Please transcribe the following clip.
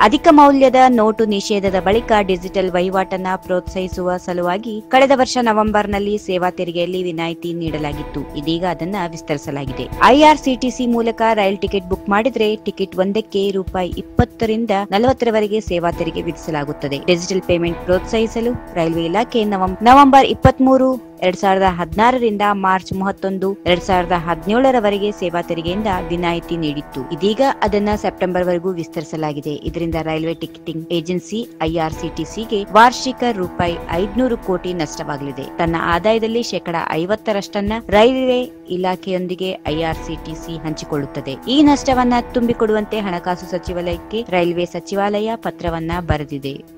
ಅಧಿಕ ಮೌಲ್ಯದ ನೋಟು ನಿಷೇಧದ ಬಳಿಕ ಡಿಜಿಟಲ್ ವಹಿವಾಟನ್ನ ಪ್ರೋತ್ಸಾಹಿಸುವ ಸಲುವಾಗಿ ಕಳೆದ ವರ್ಷ ನವೆಂಬರ್ನಲ್ಲಿ ಸೇವಾ ತೆರಿಗೆಯಲ್ಲಿ ವಿನಾಯಿತಿ ನೀಡಲಾಗಿತ್ತು. ಇದೀಗ ಅದನ್ನ ವಿಸ್ತರಿಸಲಾಗಿದೆ. ಐಆರ್ಸಿಟಿಸಿ ಮೂಲಕ ರೈಲ್ ಟಿಕೆಟ್ ಬುಕ್ ಮಾಡಿದ್ರೆ ಟಿಕೆಟ್ ಒಂದಕ್ಕೆ ರೂಪಾಯಿ ಇಪ್ಪತ್ತರಿಂದ ನಲವತ್ತರವರೆಗೆ ಸೇವಾ ತೆರಿಗೆ ವಿಧಿಸಲಾಗುತ್ತದೆ. ಡಿಜಿಟಲ್ ಪೇಮೆಂಟ್ ಪ್ರೋತ್ಸಾಹಿಸಲು ರೈಲ್ವೆ ಇಲಾಖೆ ನವಂ- ನವೆಂಬರ್ ಇಪ್ಪತ್ಮೂರು ಎರಡ್ ಸಾವಿರದ ಹದಿನಾರರಿಂದ ಮಾರ್ಚ್ ಮೂವತ್ತೊಂದು, ಎರಡ್ ಸಾವಿರದ ಹದಿನೇಳರವರೆಗೆ ಸೇವಾ ತೆರಿಗೆಯಿಂದ ವಿನಾಯಿತಿ ನೀಡಿತ್ತು. ಇದೀಗ ಅದನ್ನ ಸೆಪ್ಟೆಂಬರ್ ವರೆಗೂ ವಿಸ್ತರಿಸಲಾಗಿದೆ. ಇದರಿಂದ ರೈಲ್ವೆ ಟಿಕೆಟಿಂಗ್ ಏಜೆನ್ಸಿ ಐಆರ್ಸಿಟಿಸಿಗೆ ವಾರ್ಷಿಕ ರೂಪಾಯಿ ಐದ್ನೂರು ಕೋಟಿ ನಷ್ಟವಾಗಲಿದೆ. ತನ್ನ ಆದಾಯದಲ್ಲಿ ಶೇಕಡಾ ಐವತ್ತರಷ್ಟನ್ನ ರೈಲ್ವೆ ಇಲಾಖೆಯೊಂದಿಗೆ ಐಆರ್ಸಿಟಿಸಿ ಹಂಚಿಕೊಳ್ಳುತ್ತದೆ. ಈ ನಷ್ಟವನ್ನ ತುಂಬಿಕೊಡುವಂತೆ ಹಣಕಾಸು ಸಚಿವಾಲಯಕ್ಕೆ ರೈಲ್ವೆ ಸಚಿವಾಲಯ ಪತ್ರವನ್ನ ಬರೆದಿದೆ.